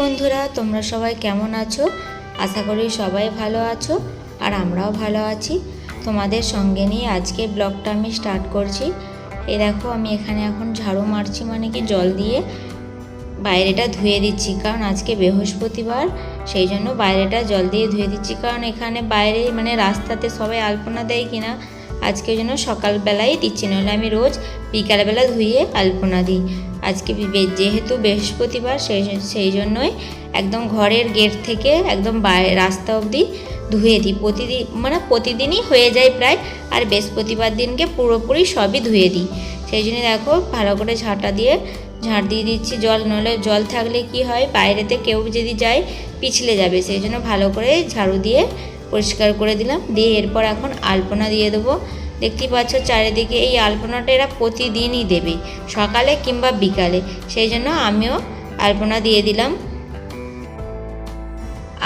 বন্ধুরা, তোমরা সবাই কেমন আছো? আশা করি সবাই ভালো আছো আর আমরাও ভালো আছি। তোমাদের সঙ্গে নিয়ে আজকে ব্লগটা আমি স্টার্ট করছি। এ দেখো, আমি এখানে এখন ঝাড়ু মারছি মানে কি জল দিয়ে। বাইরেটা ধুয়ে দিচ্ছি, কারণ আজকে বৃহস্পতিবার, সেই জন্য বাইরেটা জল দিয়ে ধুয়ে দিচ্ছি। কারণ এখানে বাইরে মানে রাস্তাতে সবাই আলপনা দেয় কিনা, আজকে জন্য সকালবেলাই দিচ্ছি। নাহলে আমি রোজ বিকালবেলা ধুয়ে আলপনা দিই। আজকে যেহেতু বৃহস্পতিবার, সেই সেই জন্যই একদম ঘরের গেট থেকে একদম রাস্তা অবধি ধুয়ে দিই। প্রতিদিন মানে প্রতিদিনই হয়ে যায় প্রায়, আর বৃহস্পতিবার দিনকে পুরোপুরি সবই ধুয়ে দিই। সেই জন্য দেখো, ভালো করে ঝাঁটা দিয়ে, ঝাঁট দিয়ে দিচ্ছি জল নলে জল থাকলে কি হয়, বাইরেতে কেউ যদি যায়, পিছলে যাবে। সেই জন্য ভালো করে ঝাড়ু দিয়ে পরিষ্কার করে দিলাম। দিয়ে এরপর এখন আলপনা দিয়ে দেবো। দেখতেই পাচ্ছ চারিদিকে এই আলপনাটা এরা প্রতিদিনই দেবে, সকালে কিংবা বিকালে। সেই জন্য আমিও আলপনা দিয়ে দিলাম।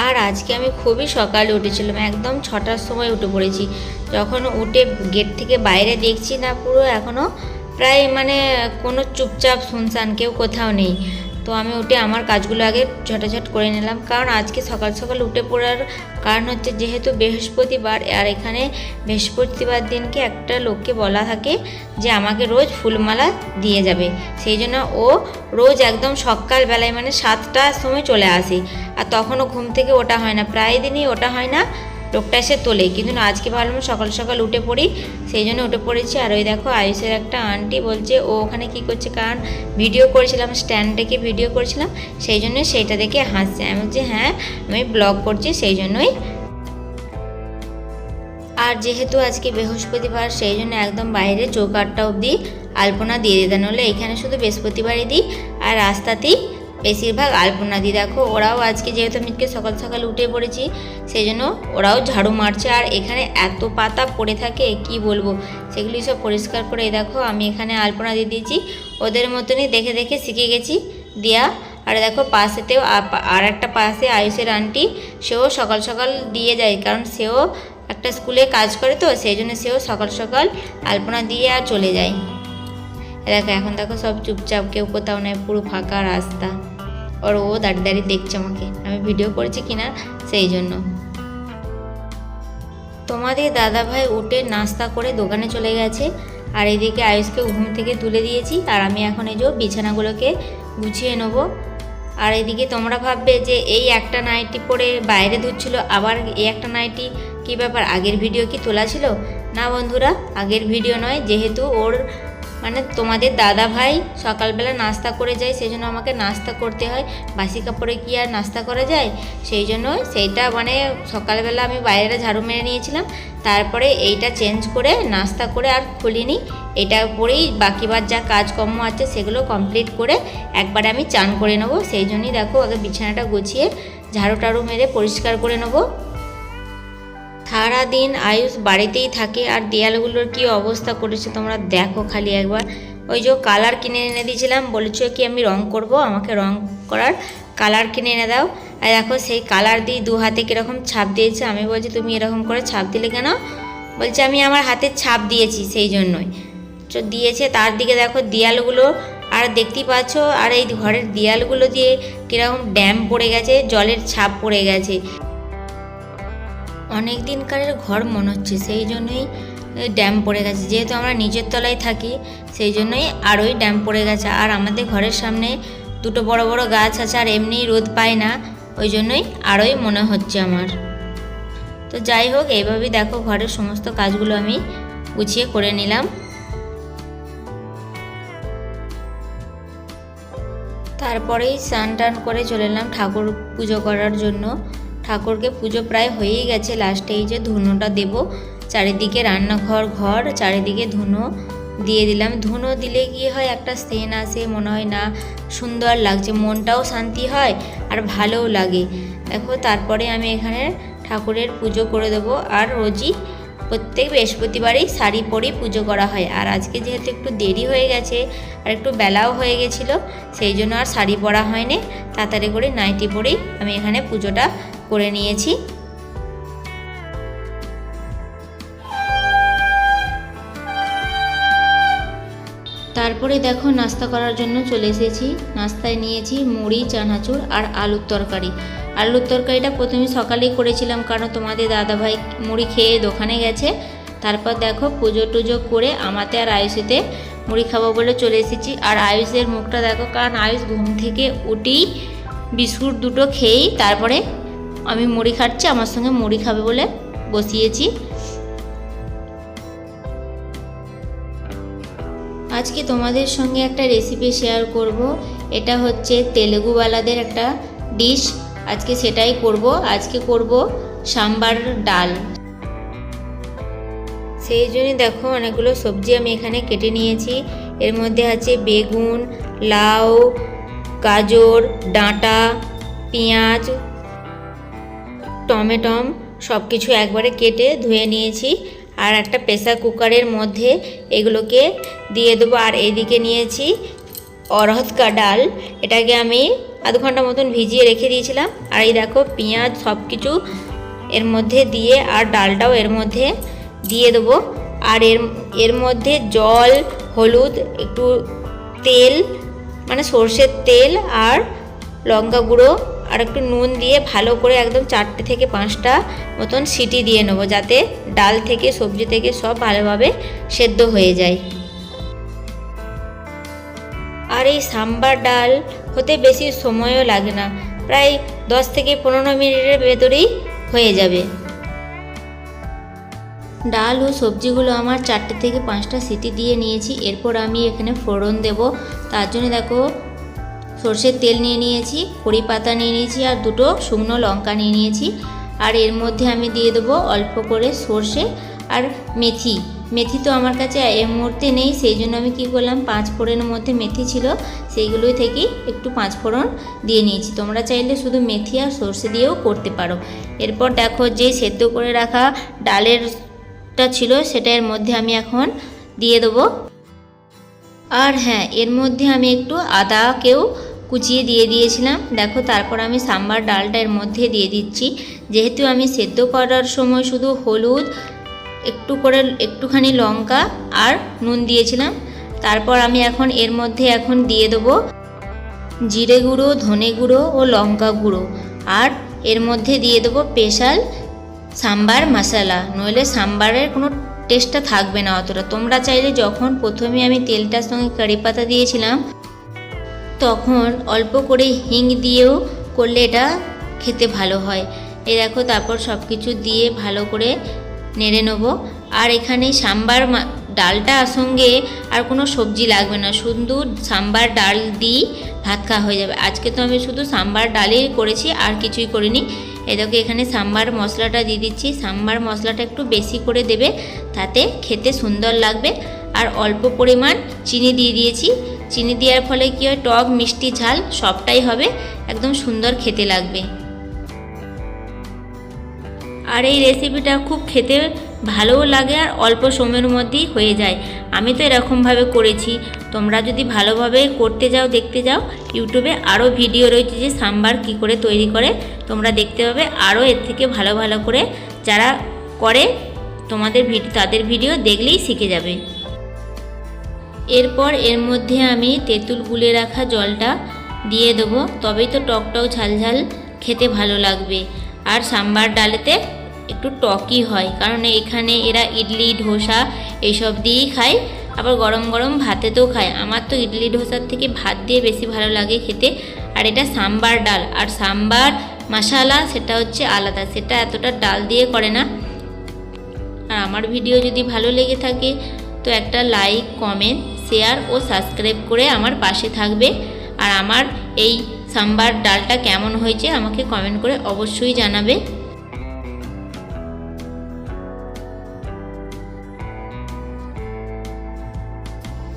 আর আজকে আমি খুবই সকালে উঠেছিলাম, একদম ছটার সময় উঠে পড়েছি। যখন উঠে গেট থেকে বাইরে দেখছি না পুরো এখনও প্রায় মানে কোনো চুপচাপ শুনশান, কেউ কোথাও নেই। তো আমি উঠে আমার কাজগুলো আগে ঝটাঝট করে নিলাম। কারণ আজকে সকাল সকাল উঠে পড়ার কারণ হচ্ছে যেহেতু বৃহস্পতিবার, আর এখানে বৃহস্পতিবার দিনকে একটা লোককে বলা থাকে যে আমাকে রোজ ফুলমালা দিয়ে যাবে। সেই জন্য ও রোজ একদম সকালবেলায় মানে সাতটার সময় চলে আসে। আর তখনও ঘুম থেকে ওটা হয় না। প্রায় দিনই ওটা হয় না। লোকটা এসে তোলে কিন্তু আজকে ভাবলাম সকাল সকাল উঠে পড়ি, সেই জন্য উঠে পড়েছি। আর ওই দেখো, আয়ুষের একটা আন্টি বলছে, ও ওখানে কি করছে? কারণ ভিডিও করেছিলাম স্ট্যান্ড ডেকে ভিডিও করেছিলাম, সেই জন্য সেইটা দেখে হাসছে। আমি বলছি হ্যাঁ আমি ব্লগ করছি, সেই জন্যই। আর যেহেতু আজকে বৃহস্পতিবার, সেই জন্য একদম বাইরে চৌকাটটা অবধি আলপনা দিয়ে দিতে। হলে এখানে শুধু বৃহস্পতিবারই দিই, আর রাস্তাতেই বেশিরভাগ আলপনা দিই দেখো, ওরাও আজকে যেহেতু আমি সকাল সকাল উঠে পড়েছি সেই জন্য ওরাও ঝাড়ু মারছে। আর এখানে এত পাতা পড়ে থাকে, কি বলব? সেগুলি সব পরিষ্কার করে দেখো, আমি এখানে আলপনা দিয়ে দিয়েছি। ওদের মতনই দেখে দেখে শিখে গেছি দেয়া। আর দেখো, পাশেতেও আর একটা পাশে আয়ুষের আন্টি, সেও সকাল সকাল দিয়ে যায়, কারণ সেও একটা স্কুলে কাজ করে তো সেই জন্য সেও সকাল সকাল আলপনা দিয়ে আর চলে যায়। এ দেখো এখন দেখো সব চুপচাপ, কেউ কোথাও নেই, পুরো ফাঁকা রাস্তা। আর ও দাঁড়িয়ে দাঁড়িয়ে দেখছে আমাকে। আমি ভিডিও করেছি কিনা, সেই জন্য। তোমাদের দাদা ভাই উঠে নাস্তা করে দোকানে চলে গেছে। আর এদিকে আয়ুষকে ঘুম থেকে তুলে দিয়েছি। আর আমি এখন এই যে বিছানাগুলোকে গুছিয়ে নেব। আর এদিকে তোমরা ভাববে যে এই একটা নাইটি পরে বাইরে ধুচ্ছিল, আবার এই একটা নাইটি কি ব্যাপার, আগের ভিডিও কি তোলা ছিল? না বন্ধুরা, আগের ভিডিও নয়, যেহেতু ওর মানে তোমাদের দাদা ভাই সকালবেলা নাস্তা করে যায় সেই জন্য আমাকে নাস্তা করতে হয়। বাসি কাপড়ে কি আর নাস্তা করা যায়? সেই জন্য সেইটা মানে সকালবেলা আমি বাইরেটা ঝাড়ু মেরে নিয়েছিলাম। তারপরে এইটা চেঞ্জ করে নাস্তা করে আর খুলিনি। এটা পরেই বাকিবার যা কাজকর্ম আছে সেগুলো কমপ্লিট করে একবারে আমি চান করে নেব। সেই জন্যই দেখো আগে বিছানাটা গুছিয়ে ঝাড়ু টাড়ু মেরে পরিষ্কার করে নেব। সারাদিন আয়ুষ বাড়িতেই থাকে আর দেয়ালগুলোর কি অবস্থা করেছে তোমরা দেখো খালি একবার। ওই যে কালার কিনে এনে দিয়েছিলাম, বলেছ কি আমি রং করব, আমাকে রং করার কালার কিনে এনে দাও। আর দেখো সেই কালার দিয়ে দু হাতে কীরকম ছাপ দিয়েছে, আমি বলছি তুমি এরকম করে ছাপ দিলে কেন? বলছে আমি আমার হাতে ছাপ দিয়েছি সেই জন্যই। তো দিয়েছে, তার দিকে দেখো দেয়ালগুলো, আর দেখতেই পাচ্ছ, আর এই ঘরের দেয়ালগুলো দিয়ে কীরকম ড্যাম পড়ে গেছে, জলের ছাপ পড়ে গেছে। অনেক দিনকারের ঘর মনে হচ্ছে, সেই জন্যই ড্যাম পড়ে গেছে। যেহেতু আমরা নিচের তলায় থাকি, সেই জন্যই আরোই ড্যাম পড়ে গেছে। আর আমাদের ঘরের সামনে দুটো বড় বড় গাছ আছে, আর এমনিই রোদ পায় না, ওই জন্যই আরোই মনে হচ্ছে আমার। তো যাই হোক এইভাবেই দেখো ঘরের সমস্ত কাজগুলো আমি গুছিয়ে করে নিলাম। তারপরেই স্নান টান করে চলে এলাম ঠাকুর পুজো করার জন্য। ঠাকুরকে পুজো প্রায় হয়েই গেছে লাস্টে, এই যে ধুনোটা দেব। চারিদিকে রান্নাঘর, ঘর, চারিদিকে ধুনো দিয়ে দিলাম। ধুনো দিলে কি হয়, একটা সেন আসে, মনে হয় না সুন্দর লাগছে, মনটাও শান্তি হয় আর ভালোও লাগে। দেখো, তারপরে আমি এখানে ঠাকুরের পুজো করে দেবো। আর রোজই প্রত্যেক বৃহস্পতিবারই শাড়ি পরেই পুজো করা হয়। আর আজকে যেহেতু একটু দেরি হয়ে গেছে আর একটু বেলাও হয়ে গেছিল, সেই জন্য আর শাড়ি পরা হয়নি। তাড়াতাড়ি করে নাইটি পরেই আমি এখানে পুজোটা করে নিয়েছি। তারপরে দেখো নাস্তা করার জন্য চলে এসেছি। নাস্তায় নিয়েছি মুড়ি, চানাচুর আর আলুর তরকারি। আলুর তরকারিটা প্রথমে সকালেই করেছিলাম কারণ তোমাদের দাদাভাই মুড়ি খেয়ে দোকানে গেছে। তারপর দেখো পুজো টুজো করে আমাতে আর আয়ুষেতে মুড়ি খাব বলে চলে এসেছি। আর আয়ুষের মুখটা দেখো কারণ আয়ুষ ঘুম থেকে উঠেই বিস্কুট দুটো খেয়েই তারপরে আমি মুড়ি খাচ্ছি, আমার সঙ্গে মুড়ি খাবে বলে বসিয়েছি। আজকে তোমাদের সঙ্গে একটা রেসিপি শেয়ার করব। এটা হচ্ছে তেলেগুওয়ালাদের একটা ডিশ আজকে সেটাই করব। আজকে করব সাম্বার ডাল। সেই জন্যই দেখো অনেকগুলো সবজি আমি এখানে কেটে নিয়েছি। এর মধ্যে আছে বেগুন, লাউ, গাজর, ডাঁটা, পেঁয়াজ টমেটম সব কিছু একবারে কেটে ধুয়ে নিয়েছি আর একটা প্রেসার কুকারের মধ্যে এগুলোকে দিয়ে দেবো। আর এইদিকে নিয়েছি অরহত কা ডাল। এটাকে আমি আধ ঘণ্টা মতন ভিজিয়ে রেখে দিয়েছিলাম। আর এই দেখো পেঁয়াজ সব কিছু এর মধ্যে দিয়ে আর ডালটাও এর মধ্যে দিয়ে দেবো। আর এর এর মধ্যে জল, হলুদ, একটু তেল মানে সর্ষের তেল আর লঙ্কা গুঁড়ো আর একটু নুন দিয়ে ভালো করে একদম চারটে থেকে পাঁচটা মতন সিটি দিয়ে নেব, যাতে ডাল থেকে সবজি থেকে সব ভালোভাবে সেদ্ধ হয়ে যায়। আর এই সাম্বার ডাল হতে বেশি সময়ও লাগে না, প্রায় দশ থেকে পনেরো মিনিটের ভেতরেই হয়ে যাবে। ডাল ও সবজিগুলো আমার চারটে থেকে পাঁচটা সিটি দিয়ে নিয়েছি, এরপর আমি এখানে ফোড়ন দেব। তার জন্য দেখো সর্ষের তেল নিয়ে নিয়েছি, কড়ি পাতা নিয়ে নিয়েছি আর দুটো শুকনো লঙ্কা নিয়ে নিয়েছি। আর এর মধ্যে আমি দিয়ে দেবো অল্প করে সর্ষে আর মেথি। মেথি তো আমার কাছে এই মুহূর্তে নেই, সেই জন্য আমি কী করলাম, পাঁচ ফোড়নের মধ্যে মেথি ছিল, সেইগুলোই থেকেই একটু পাঁচ ফোড়ন দিয়ে নিয়েছি। তোমরা চাইলে শুধু মেথি আর সর্ষে দিয়েও করতে পারো। এরপর দেখো যে সেদ্ধ করে রাখা ডালেরটা ছিল, সেটা এর মধ্যে আমি এখন দিয়ে দেবো। আর হ্যাঁ এর মধ্যে আমি একটু আদাকেও কুচিয়ে দিয়ে দিয়েছিলাম। দেখো, তারপর আমি সাম্বার ডালটা এর মধ্যে দিয়ে দিচ্ছি। যেহেতু আমি সেদ্ধ করার সময় শুধু হলুদ, একটু করে, একটুখানি লঙ্কা আর নুন দিয়েছিলাম। তারপর আমি এখন এর মধ্যে এখন দিয়ে দেবো জিরে গুঁড়ো, ধনে গুঁড়ো ও লঙ্কা গুঁড়ো। আর এর মধ্যে দিয়ে দেবো স্পেশাল সাম্বার মশলা। নইলে সাম্বারের কোনো টেস্টটা থাকবে না অতটা। তোমরা চাইলে যখন প্রথমে আমি তেলটার সঙ্গে কারি পাতা দিয়েছিলাম তখন অল্প করে হিং দিয়েও করলে এটা খেতে ভালো হয়। এই দেখো, তারপর সব কিছু দিয়ে ভালো করে নেড়ে নেব। আর এখানে সাম্বার ডালটা সঙ্গে আর কোনো সবজি লাগবে না। শুধু সাম্বার ডাল দিই ভাত খাওয়া হয়ে যাবে। আজকে তো আমি শুধু সাম্বার ডালই করেছি, আর কিছুই করিনি। দেখো, এখানে সাম্বার মশলাটা দিয়ে দিচ্ছি। সাম্বার মশলাটা একটু বেশি করে দেবে, তাতে খেতে সুন্দর লাগবে। আর অল্প পরিমাণ চিনি দিয়ে দিয়েছি। চিনি দেওয়ার ফলে কী হয়? টক, মিষ্টি, ঝাল সবটাই হবে। একদম সুন্দর খেতে লাগবে। আর এই রেসিপিটা খুব খেতে ভালোও লাগে আর অল্প সময়ের মধ্যেই হয়ে যায়। আমি তো এরকমভাবে করেছি। তোমরা যদি ভালোভাবে করতে যাও, দেখতে যাও, ইউটিউবে আরও ভিডিও রয়েছে যে সাম্বার কী করে তৈরি করে। তোমরা দেখতে পাবে আরও এর থেকে ভালো ভালো করে যারা করে, তোমাদের ভিডিও তাদের ভিডিও দেখলেই শিখে যাবে। এরপর এর মধ্যে আমি তেঁতুল গুলে রাখা জলটা দিয়ে দেবো। তবেই তো টকটাও ঝাল ঝাল খেতে ভালো লাগবে। আর সাম্বার ডালেতে একটু টকই হয়, কারণ এখানে এরা ইডলি, ধোসা এইসব দিয়েই খায়, আবার গরম গরম ভাতেতেও খায়। আমার তো ইডলি, ধোসার থেকে ভাত দিয়ে বেশি ভালো লাগে খেতে। আর এটা সাম্বার ডাল, আর সাম্বার মশালা সেটা হচ্ছে আলাদা, সেটা এতটা ডাল দিয়ে করে না। আর আমার ভিডিও যদি ভালো লেগে থাকে, তো একটা লাইক, কমেন্ট শেয়ার ও সাবস্ক্রাইব করে আমার পাশে থাকবে। আর আমার এই সাম্বার ডালটা কেমন হয়েছে আমাকে কমেন্ট করে অবশ্যই জানাবে।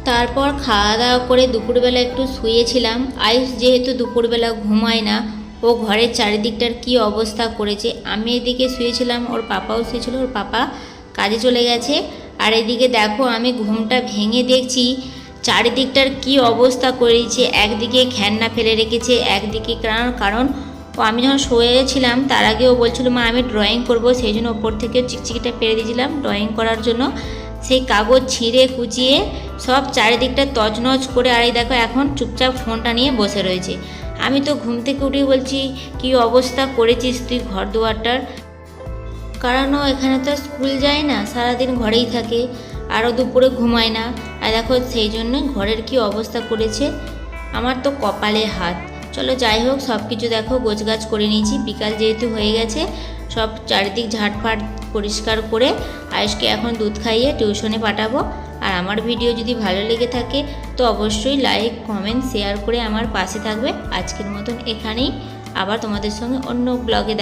তারপর খাওয়া দাওয়া করে দুপুরবেলা একটু শুয়েছিলাম। আয়ুষ যেহেতু দুপুরবেলা ঘুমায় না, ও ঘরের চারিদিকটার কি অবস্থা করেছে, আমি এদিকে শুয়েছিলাম, ওর পাপাও শুয়েছিল, ওর পাপা কাজে চলে গেছে। আর এদিকে দেখো, আমি ঘুমটা ভেঙে দেখছি, চারিদিকটার কি অবস্থা করেছে, একদিকে ঘ্যান্না ফেলে রেখেছে, একদিকে কারণ কারণ ও আমি যখন শুয়েছিলাম তার আগে ও বলছিল, মা, আমি ড্রয়িং করব সেই জন্য ওপর থেকে চিকচিকিটা পেরে দিয়েছিলাম ড্রয়িং করার জন্য। সেই কাগজ ছিঁড়ে কুচিয়ে সব চারিদিকটা তছনছ করে, আর এই দেখো, এখন চুপচাপ ফোনটা নিয়ে বসে রয়েছে। আমি তো ঘুম থেকে উঠে বলছি, কি অবস্থা করেছিস তুই ঘর দুয়ারটার? কারণ এখানে তো স্কুল যায় না, সারাদিন ঘরেই থাকে আরও দুপুরে ঘুমায় না। আর দেখো সেই জন্য ঘরের কি অবস্থা করেছে, আমার তো কপালে হাত। চলো যাই হোক সব কিছু দেখো, গোছগাছ করে নিয়েছি, বিকাল যেহেতু হয়ে গেছে, সব চারিদিক ঝাটফাট পরিষ্কার করে আয়েশকে এখন দুধ খাইয়ে টিউশনে পাঠাবো। আর আমার ভিডিও যদি ভালো লেগে থাকে, তো অবশ্যই লাইক, কমেন্ট, শেয়ার করে আমার পাশে থাকবে। আজকের মতন এখানেই, আবার তোমাদের সঙ্গে অন্য ব্লগে